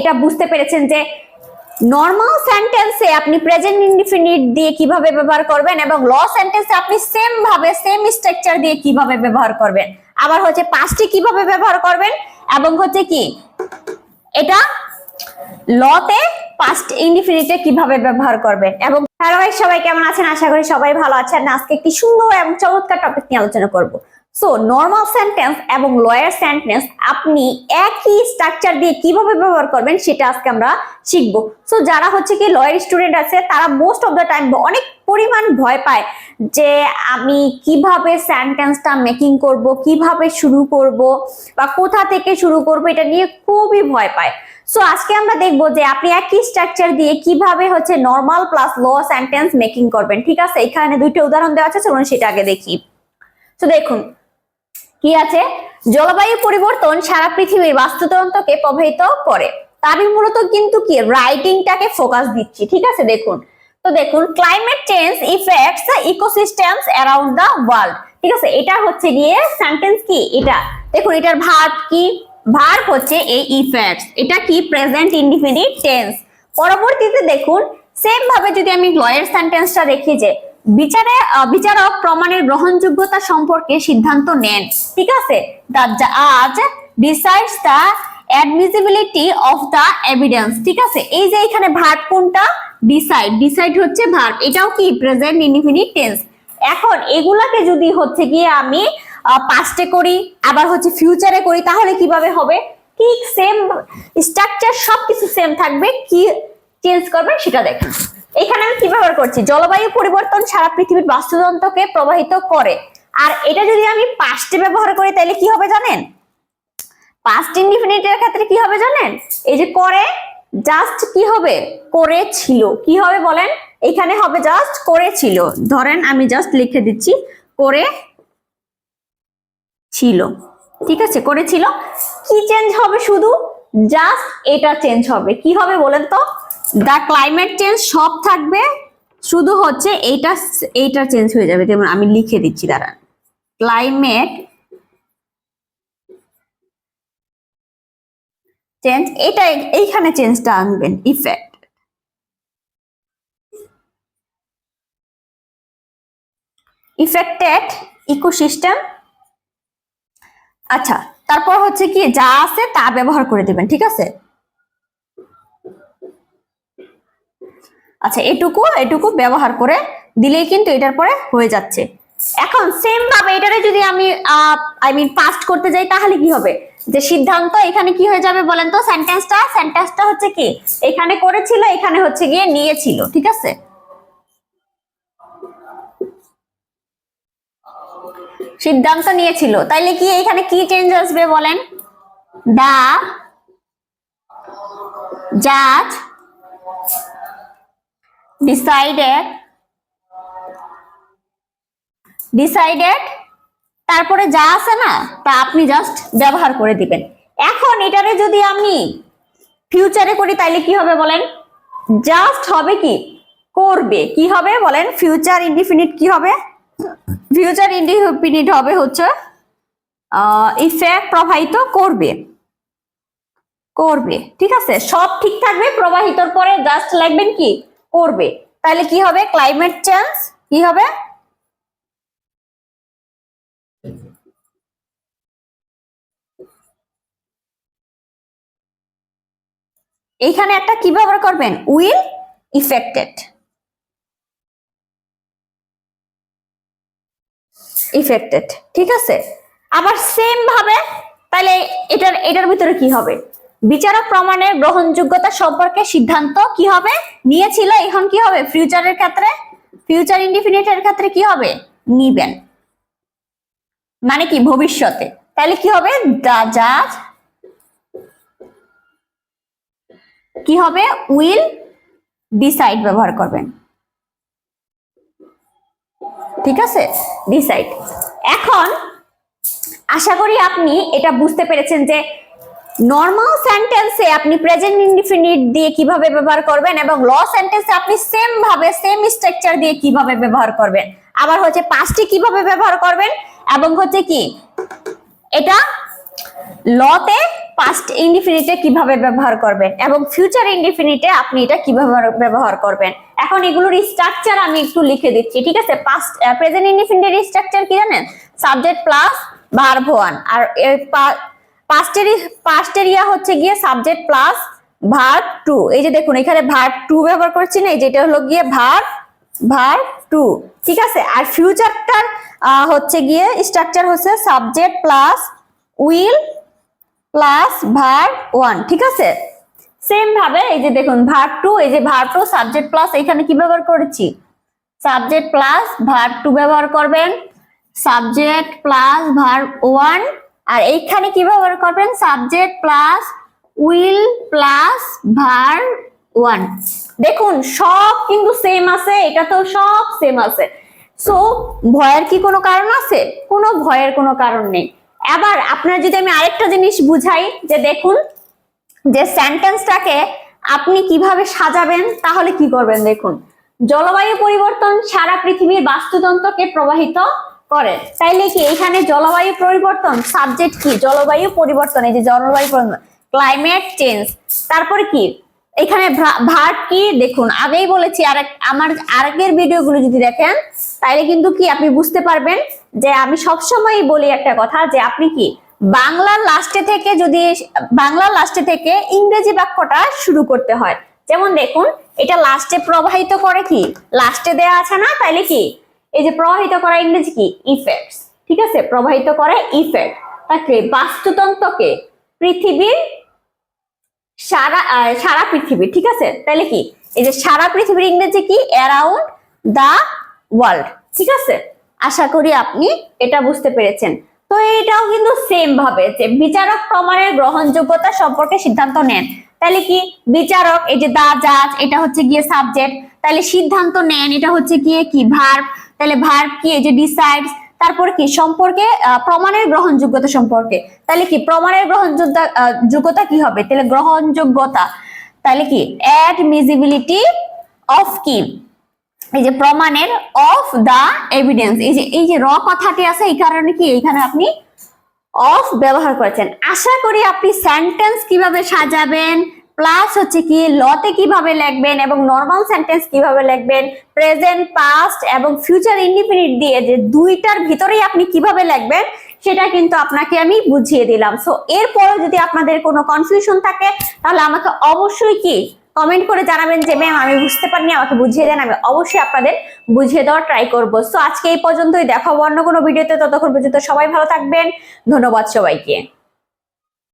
এটা বুঝতে পেরেছেন যে নর্মাল সেন্টেন্সে আপনি প্রেজেন্ট ইনডিফিনিট দিয়ে কীভাবে ব্যবহার করবেন এবং ল সেন্টেন্সে আপনি সেম ভাবে সেম স্ট্রাকচার দিয়ে কীভাবে ব্যবহার করবেন। আবার হচ্ছে পাঁচটি কীভাবে ব্যবহার করবেন এবং হচ্ছে কি, এটা লতে পাস্ট ইনডিফিনিটে কীভাবে ব্যবহার করবেন। এবং হ্যালো ভাই সবাই কেমন আছেন? আশা করি সবাই ভালো আছেন। আজকে একটি সুন্দর এবং চমৎকার টপিক নিয়ে আলোচনা করব। সো নর্মাল সেন্টেন্স এবং লয়ার সেন্টেন্স আপনি একই স্ট্রাকচার দিয়ে কীভাবে ব্যবহার করবেন সেটা আজকে আমরা শিখব। সো যারা হচ্ছে কি লয়ার স্টুডেন্ট আছে, তারা মোস্ট অফ দ্য টাইম অনেক পরিমাণ ভয় পায় যে আমি কীভাবে সেন্টেন্সটা মেকিং করব, কীভাবে শুরু করব বা কোথা থেকে শুরু করব এটা নিয়ে খুবই ভয় পায়। সো আজকে আমরা দেখব যে আপনি একই স্ট্রাকচার দিয়ে কীভাবে হচ্ছে normal plus law sentence making করবেন। ঠিক আছে? এখানে দুইটা উদাহরণ দেওয়া আছে, চলুন সেটা আগে দেখি। তো দেখুন কি আছে? জলবায়ু পরিবর্তন সারা পৃথিবীর বাস্তুতন্ত্রকে প্রভাবিত করে। আমি মূলত কিন্তু কি? রাইটিংটাকে ফোকাস দিচ্ছি, ঠিক আছে? দেখুন। তো দেখুন climate change effects ecosystems around the world ঠিক আছে? এটা হচ্ছে গিয়ে সেন্টেন্স কি? এটা। দেখুন, এটার ভার্ব কি? ভার্ব হচ্ছে এই ইফেক্টস এটা কি? প্রেজেন্ট ইনডিফিনিট টেন্স পরবর্তীতে দেখুন সেম ভাবে যদি আমি লয়ের সেন্টেন্সটা দেখি যে বিচারে বিচারক প্রমাণের গ্রহণযোগ্যতা সম্পর্কে সিদ্ধান্ত নেন। ঠিক আছে? দ্য জাজ decides the admissibility of the evidence ঠিক আছে? এই যে এখানে ভার্ব কোনটা? ডিসাইড ডিসাইড হচ্ছে ভার্ব এটাও কি? প্রেজেন্ট ইনডিফিনিট টেন্স এখন এগুলাকে যদি হচ্ছে গিয়ে আমি পাস্টে করি, আবার হচ্ছে ফিউচারে করি, তাহলে কীভাবে হবে? ঠিক সেম স্ট্রাকচার সবকিছু সেম থাকবে। কি চেঞ্জ করবেন সেটা দেখেন। এখানে আমি কি ব্যবহার করছি? জলবায়ু পরিবর্তন সারা পৃথিবীর বাস্তুতন্ত্রকে প্রভাবিত করে। আর এটা যদি আমি পাস্টে ব্যবহার করি, তাহলে কি হবে জানেন? পাস্ট ইনডিফিনিটের ক্ষেত্রে কি হবে জানেন? এই যে করে জাস্ট কি হবে? করেছিল কি হবে বলেন? এখানে হবে জাস্ট করেছিল ধরেন আমি জাস্ট লিখে দিচ্ছি, করে ছিল। ঠিক আছে? করেছিল কি চেঞ্জ হবে শুধু? জাস্ট এটা চেঞ্জ হবে। কি হবে বলেন তো? দা ক্লাইমেট চেঞ্জ সব থাকবে, শুধু হচ্ছে এইটা এইটা চেঞ্জ হয়ে যাবে। যেমন আমি লিখে দিচ্ছি, দাঁড়ান। ক্লাইমেট চেঞ্জ এটা এইখানে চেঞ্জটা আনবেন ইফেক্ট ইফেক্টেড ইকোসিস্টেম আচ্ছা তারপর হচ্ছে কি, যা আছে তা ব্যবহার করে দিবেন, ঠিক আছে? আচ্ছা এটুকু এটুকু ব্যবহার করে দিলেই কিন্তু এটার পরে হয়ে যাচ্ছে। এখন সেম ভাবে এটারে যদি আমি আই মিন পাস্ট করতে যাই, তাহলে কি হবে? যে সিদ্ধান্ত এখানে কি হয়ে যাবে বলেন তো? সেন্টেন্সটা সেন্টেন্সটা হচ্ছে কি? এখানে করেছিল, এখানে হচ্ছে গিয়ে নিয়েছিল, ঠিক আছে? সিদ্ধান্ত নিয়েছিল। তাইলে কি এখানে কি চেঞ্জ আসবে বলেন? দা জাজ ডিসাইডেড ডিসাইডেড তারপরে যা আছে না, তা আপনি জাস্ট ব্যবহার করে দিবেন। এখন এটারে যদি আমি ফিউচারে করি, তাইলে কি হবে বলেন? জাস্ট হবে কি? করবে। কি হবে বলেন? ফিউচার ইনডিফিনিট কি হবে? ফিউচার ইনডিফিনিট হবে হচ্ছে ইফেক্ট প্রবাহিত করবে। করবে। ঠিক আছে? সব ঠিক থাকবে, প্রবাহিতর পরে জাস্ট লাগবেন কি? করবে। তাহলে কি হবে? ক্লাইমেট চেঞ্জ কি হবে? এইখানে একটা কি ব্যবহার করবেন? উইল ইফেক্টেড ইফেক্টেড ঠিক আছে? আবার সেম ভাবে, তাহলে এটার এটার ভিতরে কি হবে? বিচারক প্রমাণের গ্রহণযোগ্যতা সম্পর্কে সিদ্ধান্ত কি হবে? নিয়েছিল এখন কি হবে? ফিউচারের ক্ষেত্রে? ফিউচার ইনডিফিনিটের ক্ষেত্রে কি হবে? নিবেন। মানে কি? ভবিষ্যতে। তাহলে কি হবে? দা জাজ কি হবে? উইল ডিসাইড ব্যবহার করবেন। ঠিক আছে? ডিসাইড। এখন আশা করি আপনি এটা বুঝতে পেরেছেন যে নর্মাল সেন্টেন্সে আপনি প্রেজেন্ট ইনডিফিনিট দিয়ে কীভাবে ব্যবহার করবেন এবং ল সেন্টেন্সে আপনি সেম ভাবে সেম স্ট্রাকচার দিয়ে কীভাবে ব্যবহার করবেন? আবার হচ্ছে পাঁচটি কীভাবে ব্যবহার করবেন? এবং হচ্ছে কি? এটা লতে পাস্ট ইনডিফিনিটে কীভাবে ব্যবহার করবেন? এবং ফিউচার ইনডিফিনিটে আপনি এটা কীভাবে ব্যবহার করবেন? এখন এগুলোর স্ট্রাকচার আমি একটু লিখে দিচ্ছি, ঠিক আছে? পাস্ট প্রেজেন্ট ইনডিফিনিটের স্ট্রাকচার কি জানেন? সাবজেক্ট প্লাস ভার্ব ওয়ান আর পাস্টের পাস্টের ইয়া হচ্ছে গিয়ে সাবজেক্ট প্লাস ভার্ব টু এই যে দেখুন, এখানে ভার্ব টু ব্যবহার করছি না যেটা হলো গিয়ে ভার্ব ভার্ব টু ঠিক আছে? আর ফিউচারটার হচ্ছে গিয়ে স্ট্রাকচার হচ্ছে subject plus will plus verb one ঠিক আছে? সেম ভাবে এই যে দেখুন ভার্ব টু এই যে ভার্ব টু সাবজেক্ট প্লাস এখানে কি ব্যবহার করেছি? সাবজেক্ট প্লাস ভার্ব টু ব্যবহার করবেন। সাবজেক্ট প্লাস ভার্ব ওয়ান আর এইখানে কি ব্যবহার করবেন? Subject plus will plus verb one দেখুন, সব কিন্তু সেম আছে এটা তো সব সেম আছে। সো ভয়ের কি কোনো কারণ আছে? কোনো ভয়ের কোনো কারণ নেই। এবার আপনার যদি আমি আরেকটা জিনিস বুঝাই, যে দেখুন, যে সেন্টেন্সটাকে আপনি কীভাবে সাজাবেন, তাহলে কি করবেন দেখুন? জলবায়ু পরিবর্তন সারা পৃথিবীর বাস্তুতন্ত্রকে প্রবাহিত করে। তাইলে কি এখানে জলবায়ু পরিবর্তন? সাবজেক্ট কি? জলবায়ু পরিবর্তন, এই যে জলবায়ু পরিবর্তন ক্লাইমেট চেঞ্জ তারপরে কি? এখানে ভার্ব কি? দেখুন, আগেই বলেছি আর আমার আগের ভিডিওগুলো যদি দেখেন, তাইলে কিন্তু কি আপনি বুঝতে পারবেন যে আমি সবসময়ই বলি একটা কথা যে আপনি কি বাংলার লাস্টে থেকে যদি, বাংলার লাস্টে থেকে ইংরেজি বাক্যটা শুরু করতে হয়। যেমন দেখুন, এটা লাস্টে প্রবাহিত করে কি? লাস্টে দেয়া আছে না? তাইলে কি? এই যে প্রবাহিত করা ইংরেজি কি? ইফেক্টস ঠিক আছে? প্রবাহিত করা ইফেক্ট তাকে বাস্তুতন্ত্রকে পৃথিবীর সারা সারা পৃথিবী, ঠিক আছে? তাহলে কি? এই যে সারা পৃথিবীর ইংরেজি কি? অ্যারাউন্ড দা ওয়ার্ল্ড ঠিক আছে? আশা করি আপনি এটা বুঝতে পেরেছেন। তো এটাও কিন্তু সেম ভাবে যে বিচারক প্রমাণের গ্রহণযোগ্যতা সম্পর্কে সিদ্ধান্ত নেন। তাহলে কি? বিচারক, এই যে দা জাজ এটা হচ্ছে গিয়ে সাবজেক্ট তাহলে সিদ্ধান্ত নেন, এটা হচ্ছে গিয়ে কি? ভার্ব তাহলে ভার্ব কি? এই যে ডিসাইডস তারপরে কি? সম্পর্কে প্রমাণের গ্রহণযোগ্যতা সম্পর্কে। তাহলে কি? প্রমাণের গ্রহণযোগ্যতা যোগ্যতা কি হবে? তাহলে গ্রহণযোগ্যতা। তাহলে কি? অ্যাডমিজিবিলিটি অফ কি? এই যে প্রমাণের অফ দা এভিডেন্স এই যে এই যে র কথাটি আছে, এই কারণে কি? এইখানে আপনি অফ ব্যবহার করেছেন। আশা করি আপনি সেন্টেন্স কীভাবে সাজাবেন? প্লাস হচ্ছে কি লতে কীভাবে লিখবেন এবং নর্মাল সেন্টেন্স কীভাবে লিখবেন প্রেজেন্ট পাস্ট এবং ফিউচার ইনডিফিনিট দিয়ে যে দুইটার ভিতরেই আপনি কীভাবে লিখবেন, সেটা কিন্তু আপনাকে আমি বুঝিয়ে দিলাম। সো এরপরে যদি আপনাদের কোনো কনফিউশন থাকে, তাহলে আমাকে অবশ্যই কি কমেন্ট করে জানাবেন যে ম্যাম আমি বুঝতে পারিনি, আমাকে বুঝিয়ে দেন, আমি অবশ্যই আপনাদের বুঝিয়ে দেওয়ার ট্রাই করব। সো আজকে এই পর্যন্তই দেখাবো অন্য কোনো ভিডিওতে ততক্ষণ পর্যন্ত সবাই ভালো থাকবেন, ধন্যবাদ সবাইকে।